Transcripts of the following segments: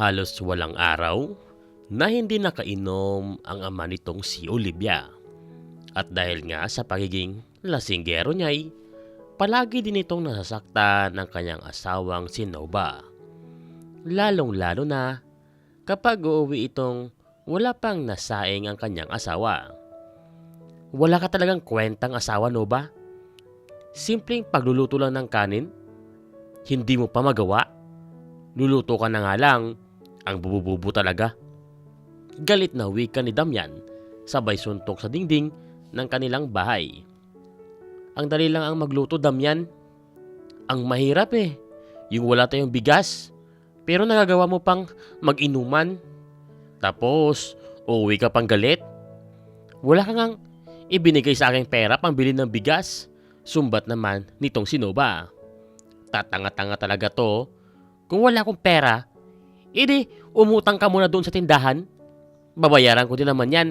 Halos walang araw na hindi nakainom ang ama nitong si Olivia. At dahil nga sa pagiging lasinggero niya ay palagi din itong nasasaktan ng kanyang asawang si Nova. Lalong-lalo na kapag uuwi itong wala pang nasaing ang kanyang asawa. Wala ka talagang kwentang asawa, Nova? Simpleng pagluluto lang ng kanin? Hindi mo pa magawa? Luluto ka na nga lang, ang bubububo talaga. Galit na wika ni Damian, sabay suntok sa dingding ng kanilang bahay. Ang dali lang ang magluto, Damian. Ang mahirap eh, yung wala tayong bigas, pero nagagawa mo pang mag-inuman. Tapos, uuwi ka pang galit. Wala ka ngang ibinigay sa aking pera pang bili ng bigas. Sumbat naman nitong sinoba. Tatanga-tanga talaga to. Kung wala akong pera, edi umutang ka muna doon sa tindahan. Babayaran ko din naman yan.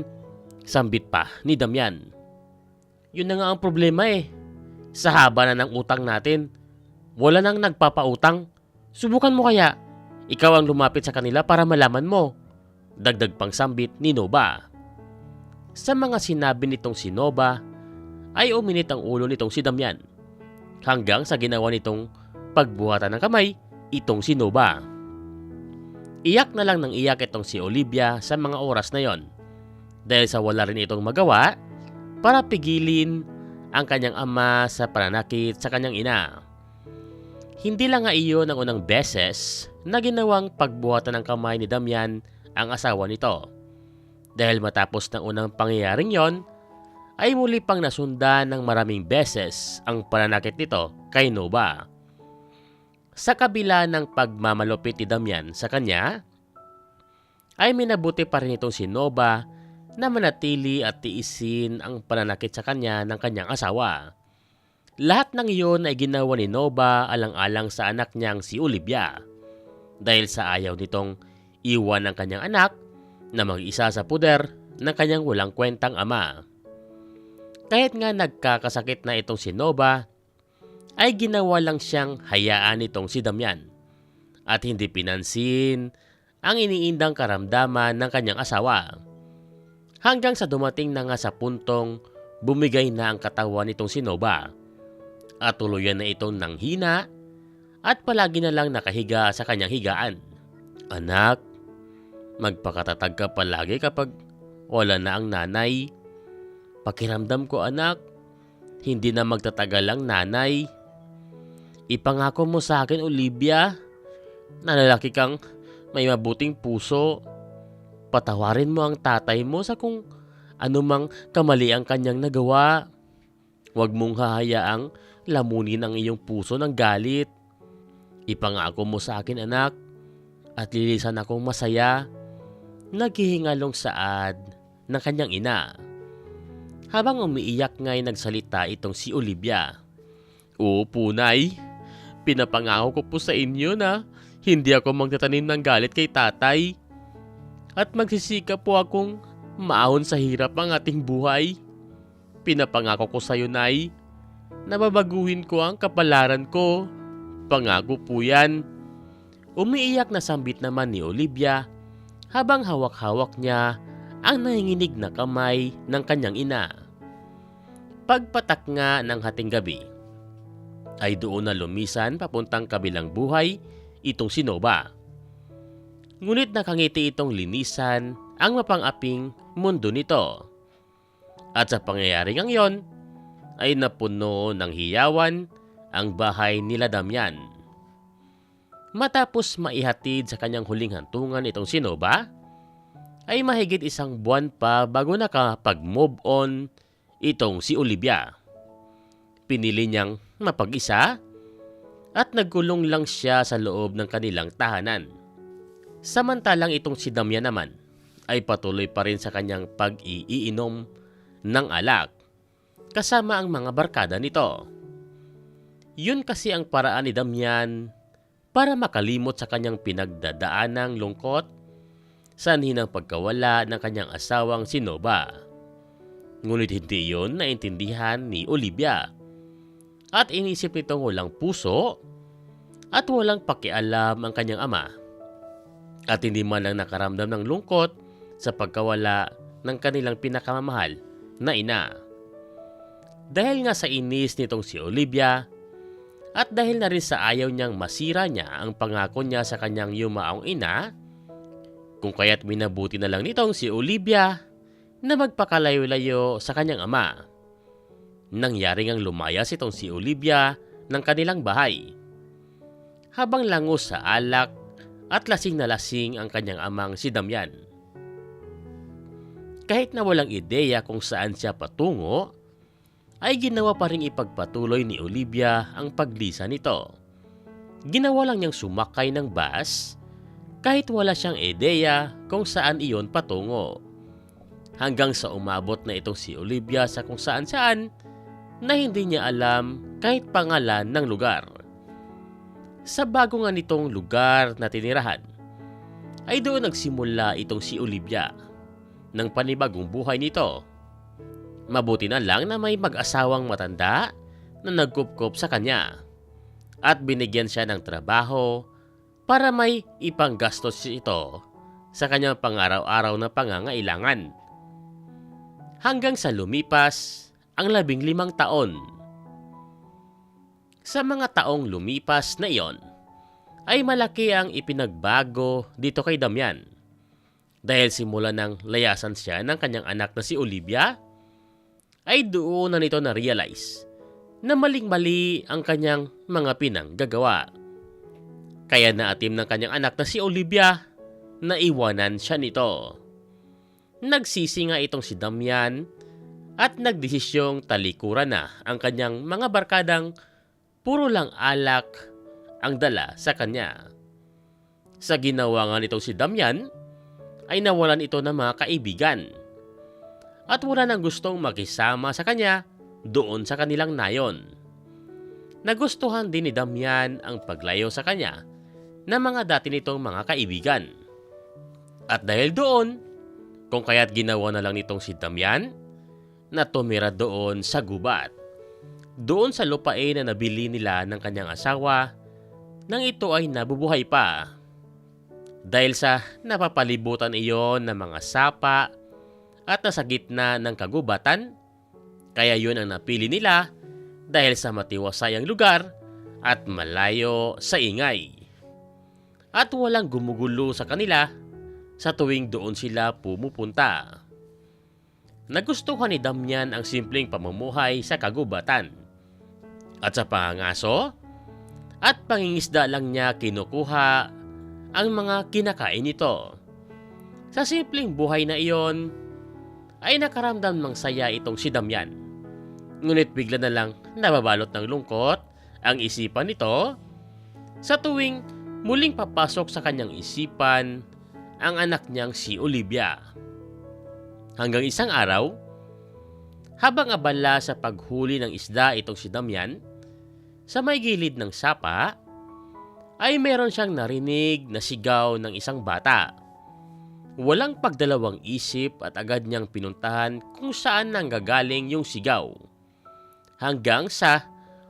Sambit pa ni Damian. Yun na nga ang problema eh. Sa haba na ng utang natin, wala nang nagpapautang. Subukan mo kaya. Ikaw ang lumapit sa kanila para malaman mo. Dagdag pang sambit ni Nova. Sa mga sinabi nitong si Nova, ay uminit ang ulo nitong si Damian. Hanggang sa ginawa nitong pagbuhatan ng kamay itong si Nova. Iyak na lang ng iyak itong si Olivia sa mga oras na yon. Dahil sa wala rin itong magawa para pigilin ang kanyang ama sa pananakit sa kanyang ina. Hindi lang nga iyon ang unang beses na ginawang pagbuhatan ng kamay ni Damian ang asawa nito. Dahil matapos ng unang pangyayaring yon, ay muli pang nasundan ng maraming beses ang pananakit nito kay Nova. Sa kabila ng pagmamalupit ni Damian sa kanya, ay minabuti pa rin itong si Nova na manatili at tiisin ang pananakit sa kanya ng kanyang asawa. Lahat ng iyon ay ginawa ni Nova alang-alang sa anak niyang si Olivia. Dahil sa ayaw nitong iwan ang kanyang anak na mag-isa sa puder ng kanyang walang kwentang ama. Kahit nga nagkakasakit na itong si Nova, ay ginawa lang siyang hayaan itong si Damian at hindi pinansin ang iniindang karamdaman ng kanyang asawa. Hanggang sa dumating na nga sa puntong bumigay na ang katawan nitong si Nova at tuluyan na itong nanghina at palagi na lang nakahiga sa kanyang higaan. Anak, magpakatatag ka palagi kapag wala na ang nanay. Pakiramdam ko anak, hindi na magtatagal ang nanay. Ipangako mo sa akin, Olivia, na lalaki kang may mabuting puso. Patawarin mo ang tatay mo sa kung anumang kamali ang kanyang nagawa. Huwag mong hahayaang lamunin ang iyong puso ng galit. Ipangako mo sa akin, anak, at lilisan akong masaya. Naghihingalong saad ng kanyang ina. Habang umiiyak nga'y nagsalita itong si Olivia. Oo, punay. Pinapangako ko po sa inyo na hindi ako magtatanim ng galit kay tatay. At magsisika po akong maahon sa hirap ang ating buhay. Pinapangako ko sa iyo, Nay, na babaguhin ko ang kapalaran ko. Pangako po yan. Umiiyak na sambit naman ni Olivia habang hawak-hawak niya ang nanginginig na kamay ng kanyang ina. Pagpatak nga ng hating gabi, ay doon na lumisan papuntang kabilang buhay itong si Nova. Ngunit nakangiti itong linisan ang mapang-aping mundo nito. At sa pangyayaring ang yon, ay napuno ng hiyawan ang bahay nila Damian. Matapos maihatid sa kanyang huling hantungan itong si Nova, ay mahigit isang buwan pa bago nakapag-move on itong si Olivia. Pinili niyang mapag-isa at nagkulong lang siya sa loob ng kanilang tahanan. Samantalang itong si Damian naman ay patuloy pa rin sa kanyang pag-iinom ng alak kasama ang mga barkada nito. Yun kasi ang paraan ni Damian para makalimot sa kanyang pinagdadaanang lungkot sanhi ng pagkawala ng kanyang asawang si Nova. Ngunit hindi yon naintindihan ni Olivia. At inisip nitong walang puso at walang pakialam ang kanyang ama. at hindi man lang nakaramdam ng lungkot sa pagkawala ng kanilang pinakamamahal na ina. Dahil nga sa inis nitong si Olivia at dahil na rin sa ayaw niyang masira niya ang pangako niya sa kanyang yumaong ina, kung kaya't minabuti na lang nitong si Olivia na magpakalayo-layo sa kanyang ama. Nangyari ngang lumayas itong si Olivia ng kanilang bahay. Habang langos sa alak at lasing na lasing ang kanyang amang si Damian. Kahit na walang ideya kung saan siya patungo, ay ginawa pa rin ipagpatuloy ni Olivia ang paglisa nito. Ginawa lang niyang sumakay ng bus kahit wala siyang ideya kung saan iyon patungo. Hanggang sa umabot na itong si Olivia sa kung saan saan na hindi niya alam kahit pangalan ng lugar. Sa bago nga nitong lugar na tinirahan, ay doon nagsimula itong si Olivia ng panibagong buhay nito. Mabuti na lang na may mag-asawang matanda na nagkupkop sa kanya at binigyan siya ng trabaho para may ipanggastos ito sa kanyang pangaraw-araw na pangangailangan. Hanggang sa lumipas ang labing limang taon. Sa mga taong lumipas na iyon, ay malaki ang ipinagbago dito kay Damian. Dahil simula ng layasan siya ng kanyang anak na si Olivia, ay doon na nito na-realize na maling-mali ang kanyang mga pinanggagawa. Kaya naatim ng kanyang anak na si Olivia na iwanan siya nito. Nagsisi nga itong si Damian at nagdesisyong talikuran na ang kanyang mga barkadang puro lang alak ang dala sa kanya. Sa ginawa nga nitong si Damian, ay nawalan ito ng mga kaibigan. At wala nang gustong makisama sa kanya doon sa kanilang nayon. Nagustuhan din ni Damian ang paglayo sa kanya ng mga dati nitong mga kaibigan. At dahil doon, kung kaya't ginawa na lang nitong si Damian na tumira doon sa gubat. Doon sa lupain na nabili nila ng kanyang asawa nang ito ay nabubuhay pa. Dahil sa napapalibutan iyon ng mga sapa at nasa gitna ng kagubatan, kaya yun ang napili nila dahil sa matiwasay ang lugar at malayo sa ingay. At walang gumugulo sa kanila sa tuwing doon sila pumupunta. Nagustuhan ni Damian ang simpleng pamumuhay sa kagubatan. At sa pangangaso, at pangingisda lang niya kinukuha ang mga kinakain nito. Sa simpleng buhay na iyon, ay nakaramdam ng saya itong si Damian. Ngunit bigla na lang nababalot ng lungkot ang isipan nito sa tuwing muling papasok sa kanyang isipan ang anak niyang si Olivia. Hanggang isang araw, habang abala sa paghuli ng isda itong si Damian, sa may gilid ng sapa, ay meron siyang narinig na sigaw ng isang bata. Walang pagdalawang isip at agad niyang pinuntahan kung saan nanggagaling yung sigaw. Hanggang sa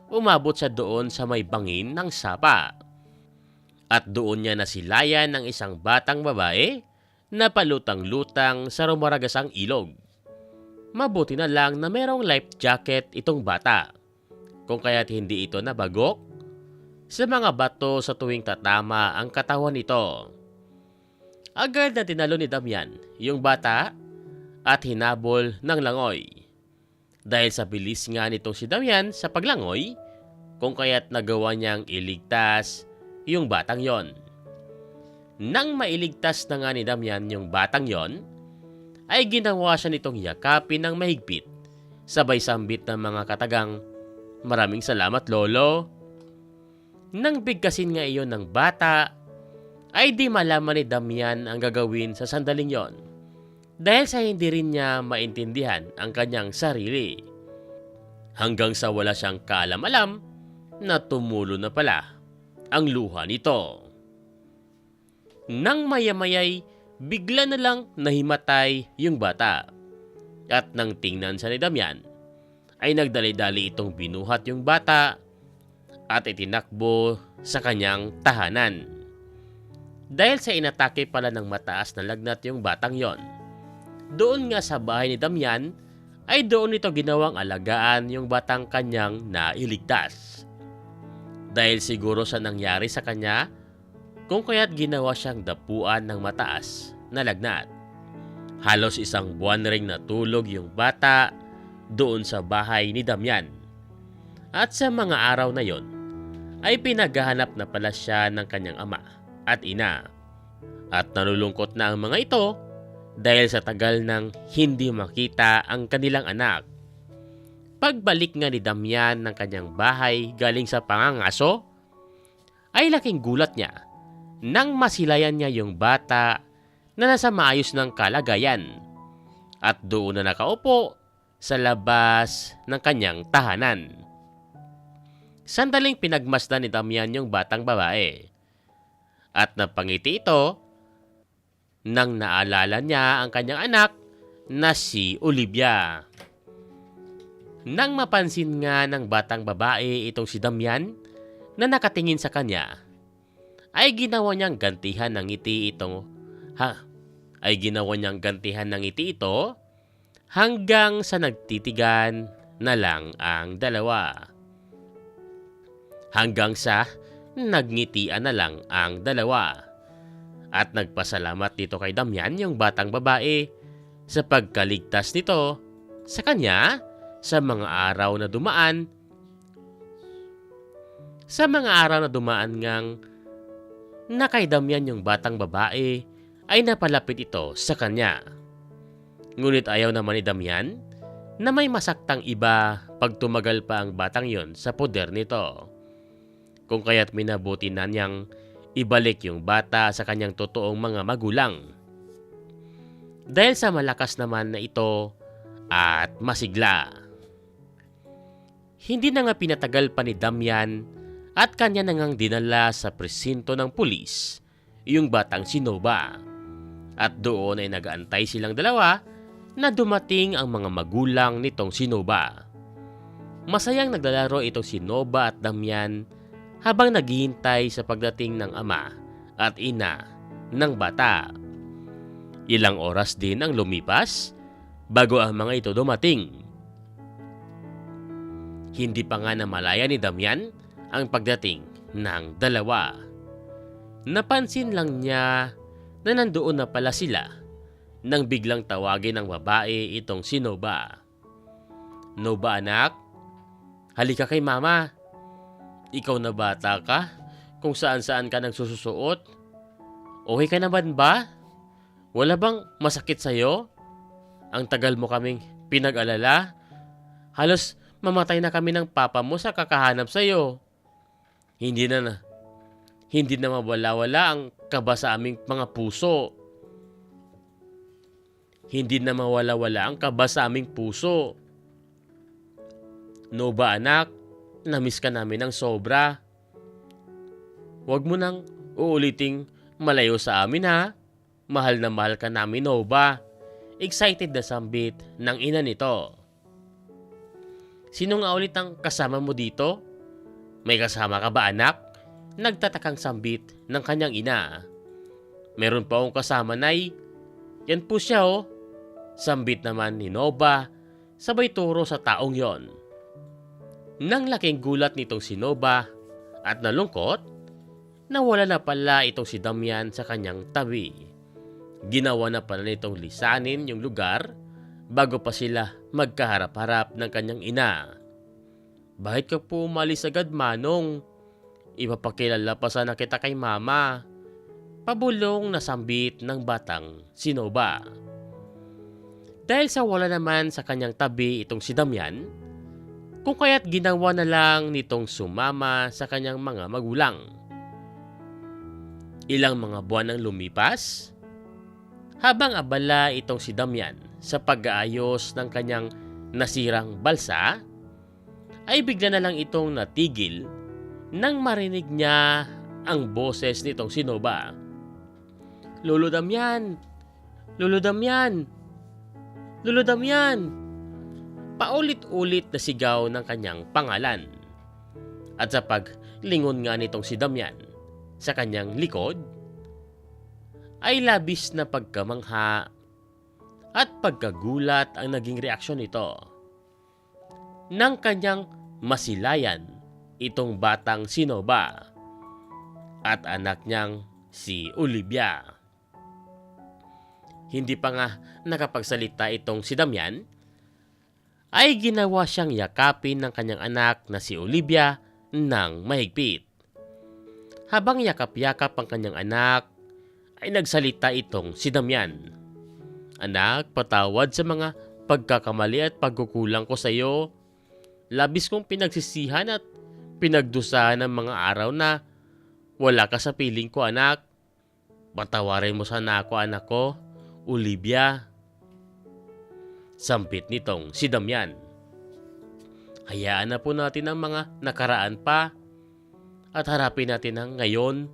umabot sa doon sa may bangin ng sapa. At doon niya nasilayan ng isang batang babae na palutang-lutang sa rumaragasang ilog. Mabuti na lang na merong life jacket itong bata kung kaya't hindi ito nabagok sa mga bato sa tuwing tatama ang katawan nito. Agad na tinalo ni Damian yung bata at hinabol ng langoy. Dahil sa bilis nga nitong si Damian sa paglangoy, kung kaya't nagawa niyang iligtas yung batang yon. Nang mailigtas na nga ni Damian yung batang yon, ay ginawa siya nitong yakapin ng mahigpit, sabay sambit ng mga katagang Maraming salamat, Lolo. Nang bigkasin nga iyon ng bata, ay di malaman ni Damian ang gagawin sa sandaling yon. Dahil sa hindi rin niya maintindihan ang kanyang sarili. Hanggang sa wala siyang kaalam-alam na tumulo na pala ang luha nito. Nang mayamayay, bigla na lang nahimatay yung bata. At nang tingnan sa ni Damian, ay nagdali-dali itong binuhat yung bata at itinakbo sa kanyang tahanan. Dahil sa inatake pala ng mataas na lagnat yung batang yon. Doon nga sa bahay ni Damian ay doon ito ginawang alagaan yung batang kanyang nailigtas. Dahil siguro sa nangyari sa kanya, kung kaya't ginawa siyang dapuan ng mataas na lagnat. Halos isang buwan ring natulog yung bata doon sa bahay ni Damian. At sa mga araw na yon, ay pinaghahanap na pala siya ng kanyang ama at ina. At nalulungkot na ang mga ito dahil sa tagal ng hindi makita ang kanilang anak. Pagbalik nga ni Damian ng kanyang bahay galing sa pangangaso, ay laking gulat niya nang masilayan niya yung bata na nasa maayos ng kalagayan at doon na nakaupo sa labas ng kanyang tahanan. Sandaling pinagmasdan ni Damian yung batang babae. At napangiti ito nang naalala niya ang kanyang anak na si Olivia. Nang mapansin nga ng batang babae itong si Damian na nakatingin sa kanya, ay ginawa niyang gantihan ng ngiti itong ha ay ginawa niyang gantihan ng ngiti ito hanggang sa nagtitigan na lang ang dalawa. Hanggang sa nagngitian na lang ang dalawa. At nagpasalamat dito kay Damian yung batang babae sa pagkaligtas nito sa kanya sa mga araw na dumaan. Sa mga araw na dumaan ngang na kay yung batang babae ay napalapit ito sa kanya. Ngunit ayaw naman ni Damian na may masaktang iba pag tumagal pa ang batang yon sa poder nito. Kung kaya't minabuti na niyang ibalik yung bata sa kanyang totoong mga magulang. Dahil sa malakas naman na ito at masigla. Hindi na nga pinatagal pa ni Damian at kanya na ngang dinala sa presinto ng pulis yung batang si Nova. At doon ay nagaantay silang dalawa na dumating ang mga magulang nitong si Nova. Masayang naglalaro itong si Nova at Damian habang naghihintay sa pagdating ng ama at ina ng bata. Ilang oras din ang lumipas bago ang mga ito dumating. Hindi pa nga namalaya ni Damian ang pagdating ng dalawa. Napansin lang niya na nandoon na pala sila nang biglang tawagin ng babae itong si Nova. Nova anak, halika kay mama. Ikaw na bata ka? Kung saan saan ka nagsususuot? Okay ka naman ba? Wala bang masakit sa'yo? Ang tagal mo kaming pinag-alala? Halos mamatay na kami ng papa mo sa kakahanap sa'yo. Hindi na na. Hindi na mawala-wala ang kaba sa aming mga puso. Hindi na mawala-wala ang kaba sa aming puso. No ba anak? Namiss ka namin ng sobra. Huwag mo nang uuliting malayo sa amin ha. Mahal na mahal ka namin, Nova. Excited na sambit ng ina nito. Sino nga ulit ang kasama mo dito? May kasama ka ba anak? Nagtatakang sambit ng kanyang ina. Meron pa akong kasama nay. Yan po siya oh. Sambit naman ni Nova sabay turo sa taong yon. Nang laking gulat nitong si Nova at nalungkot, nawala na pala itong si Damian sa kanyang tabi. Ginawa na pala nitong lisanin yung lugar bago pa sila magkaharap-harap ng kanyang ina. Bakit ka po umalis agad, Manong? Ipapakilala pa sana kita kay Mama. Pabulong na sambit ng batang si Nova. Dahil sa wala naman sa kanyang tabi itong si Damian, kung kaya't ginawa na lang nitong sumama sa kanyang mga magulang. Ilang mga buwan ang lumipas, habang abala itong si Damian sa pag-aayos ng kanyang nasirang balsa, ay bigla na lang itong natigil nang marinig niya ang boses nitong si Nova. Lolo Damian! Lolo Damian! Lolo Damian! Paulit-ulit na sigaw ng kanyang pangalan. At sa paglingon nga nitong si Damian sa kanyang likod, ay labis na pagkamangha at pagkagulat ang naging reaksyon nito. Nang kanyang masilayan itong batang si Nova at anak niyang si Olivia. Hindi pa nga nakapagsalita itong si Damian, ay ginawa siyang yakapin ng kanyang anak na si Olivia ng mahigpit. Habang yakap-yakap ang kanyang anak, ay nagsalita itong si Damian. Anak, patawad sa mga pagkakamali at pagkukulang ko sa iyo. Labis kong pinagsisihan at pinagdusahan ng mga araw na wala ka sa piling ko anak. Patawarin mo sana ako anak ko, Olivia. Sampit nitong si Damian. Hayaan na po natin ang mga nakaraan pa at harapin natin ang ngayon.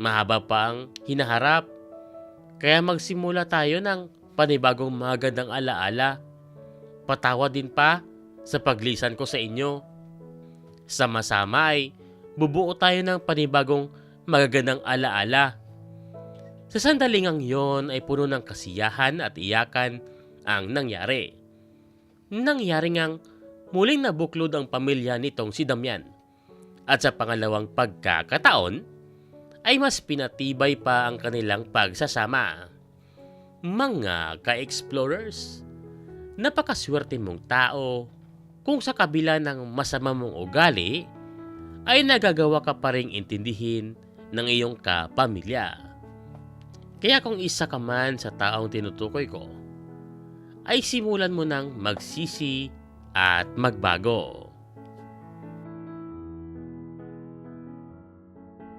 Mahaba pa ang hinaharap. Kaya magsimula tayo ng panibagong magandang alaala. Patawa din pa sa paglisan ko sa inyo. Sama-sama ay bubuo tayo ng panibagong magagandang alaala. Sa sandaling ang yon ay puno ng kasiyahan at iyakan ang nangyari. Nangyari ngang muling nabuklod ang pamilya nitong si Damian. At sa pangalawang pagkakataon, ay mas pinatibay pa ang kanilang pagsasama. Mga ka-explorers, napakaswerte mong tao kung sa kabila ng masama mong ugali, ay nagagawa ka pa ring intindihin ng iyong kapamilya. Kaya kung isa ka man sa taong tinutukoy ko, ay simulan mo ng magsisi at magbago.